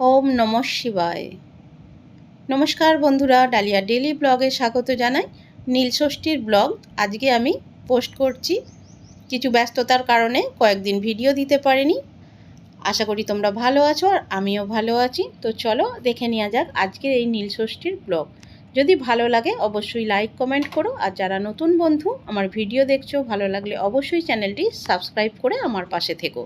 ওম নম শিবায়। নমস্কার বন্ধুরা, ডালিয়া ডেলি ব্লগে স্বাগত জানাই। নীলষষ্ঠীর ব্লগ আজকে আমি পোস্ট করছি। কিছু ব্যস্ততার কারণে কয়েকদিন ভিডিও দিতে পারিনি। আশা করি তোমরা ভালো আছো আর আমিও ভালো আছি। তো চলো দেখে নেওয়া যাক আজকের এই নীলষষ্ঠীর ব্লগ। যদি ভালো লাগে অবশ্যই লাইক, কমেন্ট করো। আর যারা নতুন বন্ধু, আমার ভিডিও দেখছ, ভালো লাগলে অবশ্যই চ্যানেলটি সাবস্ক্রাইব করে আমার পাশে থেকো।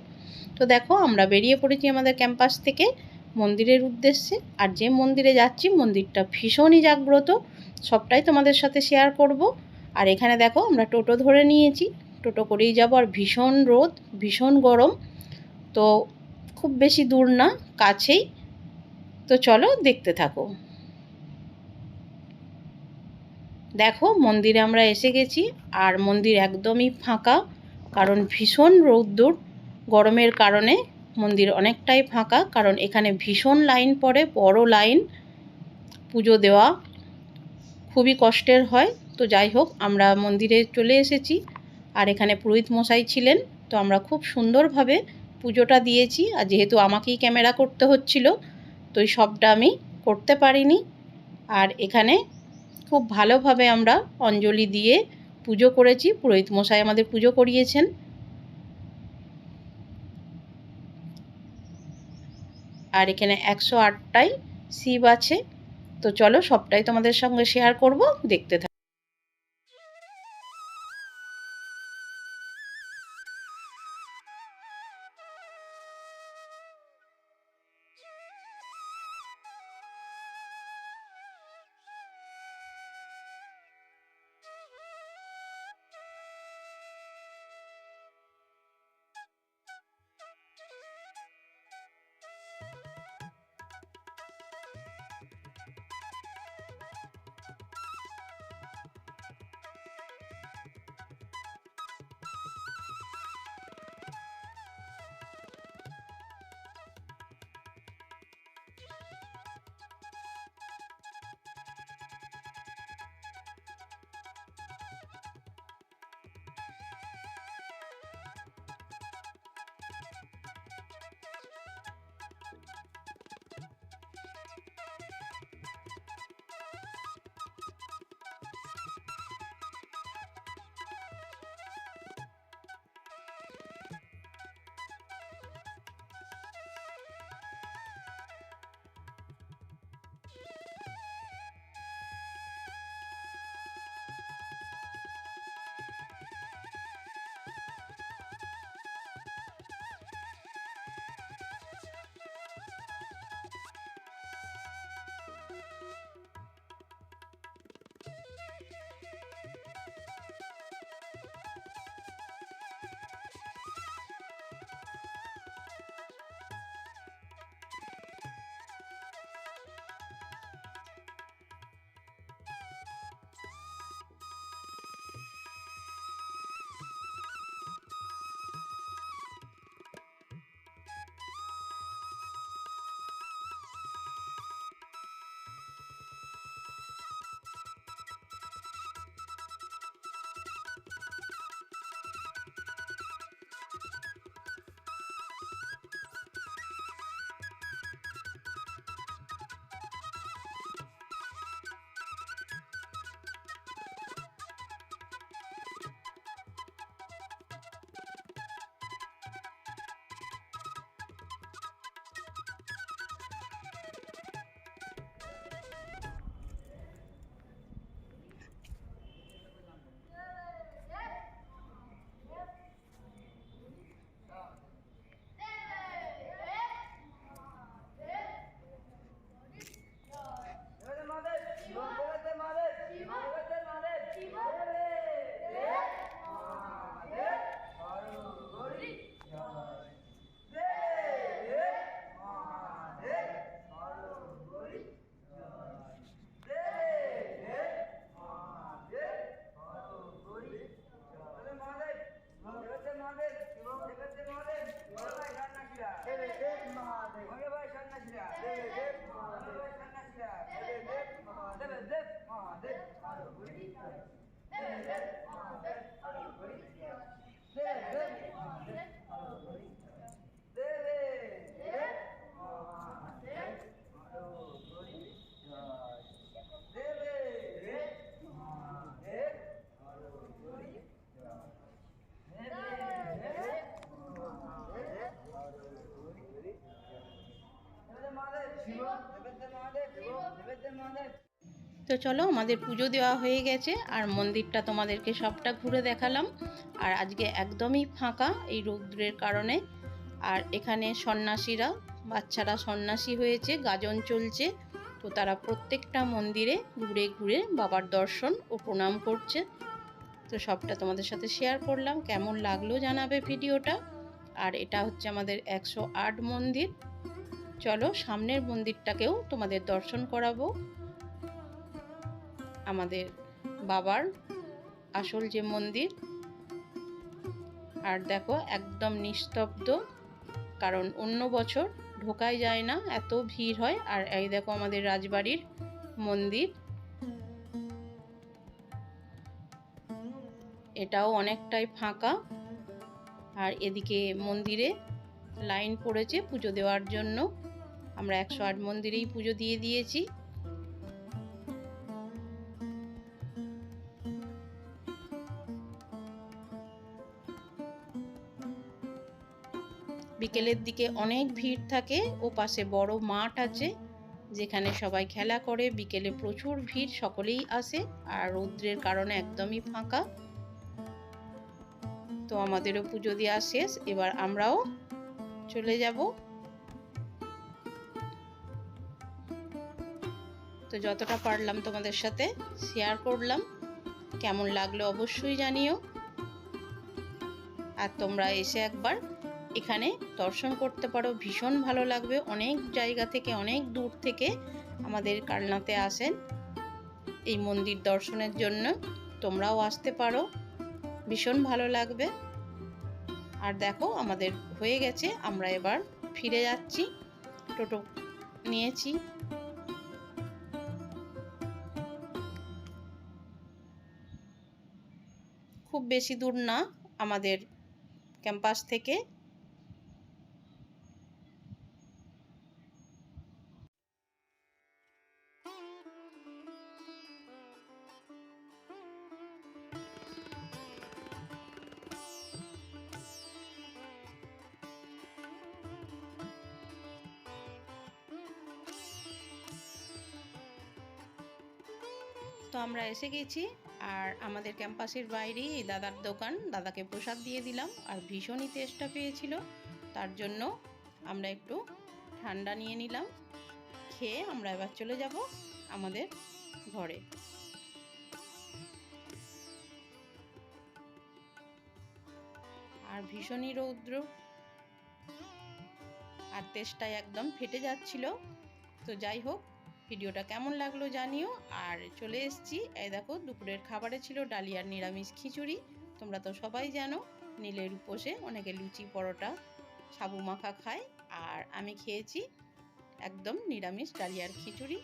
তো দেখো, আমরা বেরিয়ে পড়েছি আমাদের ক্যাম্পাস থেকে। মন্দিরের উদ্দেশ্যে। আর যে মন্দিরে যাচ্ছি, মন্দিরটা ভীষণই জাগ্রত। সবটাই তোমাদের সাথে শেয়ার করব। আর এখানে দেখো, আমরা টোটো ধরে নিয়েছি। টোটো করেই যাব। আর ভীষণ রোদ, ভীষণ গরম। তো খুব বেশি দূর না, কাছেই। তো চলো দেখতে থাকো। দেখো, মন্দিরে আমরা এসে গেছি। আর মন্দির একদমই ফাঁকা, কারণ ভীষণ রৌদ্র গরমের কারণে মন্দির অনেকটাই ফাঁকা, কারণ এখানে ভীষণ লাইন পড়ে, বড় লাইন। পুজো দেওয়া খুবই কষ্টের হয়। তো যাই হোক, আমরা মন্দিরে চলে এসেছি। আর এখানে পুরোহিত মশাই ছিলেন, তো আমরা খুব সুন্দরভাবে পুজোটা দিয়েছি। আর যেহেতু আমাকেই ক্যামেরা করতে হচ্ছিল, তো এই সবটা আমি করতে পারিনি। আর এখানে খুব ভালোভাবে আমরা অঞ্জলি দিয়ে পুজো করেছি। পুরোহিত মশাই আমাদের পুজো করিয়েছেন। আর এখানে একশো আটটাই শিব আছে। তো চলো সবটাই তোমাদের সঙ্গে শেয়ার করব, দেখতে থাকো। Evet, evet, evet. তো চলো, আমাদের পুজো দেওয়া হয়ে গেছে আর মন্দিরটা তোমাদেরকে সবটা ঘুরে দেখালাম। আর আজকে একদমই ফাঁকা এই রৌদ্রের কারণে। আর এখানে সন্ন্যাসীরা, বাচ্চারা সন্ন্যাসী হয়েছে, গাজন চলছে। তো তারা প্রত্যেকটা মন্দিরে ঘুরে ঘুরে বাবার দর্শন ও প্রণাম করছে। তো সবটা তোমাদের সাথে শেয়ার করলাম। কেমন লাগল জানাবে ভিডিওটা। আর এটা হচ্ছে আমাদের একশো আট মন্দির। চলো, সামনের মন্দিরটাকেও তোমাদের দর্শন করাবো। আমাদের বাবার আসল যে মন্দির। আর দেখো, একদম নিস্তব্ধ, কারণ অন্য বছর ঢোকাই যায় না, এত ভিড় হয়। আর এই দেখো আমাদের রাজবাড়ির মন্দির। এটাও অনেকটাই ফাঁকা। আর এদিকে মন্দিরে লাইন পড়েছে পুজো দেওয়ার জন্য। আমরা একশো আট মন্দিরেই পুজো দিয়ে দিয়েছি। বিকেলের দিকে অনেক ভিড় থাকে, ও পাশে বড় মাঠ আছে, যেখানে সবাই খেলা করে, বিকেলে প্রচুর ভিড় সকলেই আসে, আর রৌদ্রের কারণে একদমই ফাঁকা। তো আমাদেরও পুজো দেওয়া শেষ, এবার আমরাও চলে যাব। তো যতটা পারলাম তোমাদের সাথে শেয়ার করলাম, কেমন লাগল অবশ্যই জানিও। আর তোমরা এসে একবার এখানে দর্শন করতে পারো। ভীষণ ভালো লাগবে। অনেক জায়গা থেকে, অনেক দূর থেকে আমাদের কালনাতে আসেন এই মন্দির দর্শনের জন্য। তোমরাও আসতে পারো। ভীষণ ভালো লাগবে। আর দেখো, আমাদের হয়ে গেছে। আমরা এবার ফিরে যাচ্ছি। টোটো নিয়েছি। খুব বেশি দূর না, আমাদের ক্যাম্পাস থেকে। তো আমরা এসে গেছি। আর আমাদের ক্যাম্পাসের বাইরেই এই দাদার দোকান, দাদাকে প্রসাদ দিয়ে দিলাম। আর ভীষণই তেষ্টা পেয়েছিল। তার জন্য আমরা একটু ঠান্ডা নিয়ে নিলাম। খেয়ে আমরা এবার চলে যাব আমাদের ঘরে। আর ভীষণই রৌদ্র। আর তেষ্টায় একদম ফেটে যাচ্ছিল। তো যাই হোক ভিডিওটা কেমন লাগল জানিও। আর চলে এসছি, এই দেখো দুপুরের খাবারে ছিল ডালিয়ার নিরামিষ খিচুড়ি। তোমরা তো সবাই জানো, নীলের উপোসে অনেকে লুচি, পরোটা, সাবু মাখা খায়। আর আমি খেয়েছি একদম নিরামিষ ডালিয়ার খিচুড়ি।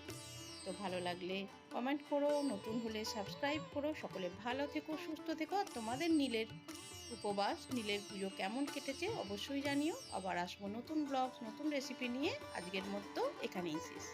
তো ভালো লাগলে কমেন্ট করো, নতুন হলে সাবস্ক্রাইব করো। সকলে ভালো থেকো, সুস্থ থেকো। আর তোমাদের নীলের উপবাস, নীলের পুজো কেমন কেটেছে অবশ্যই জানিও। আবার আসব নতুন ব্লগ নতুন রেসিপি নিয়ে। আজকের মতো এখানেই শেষ।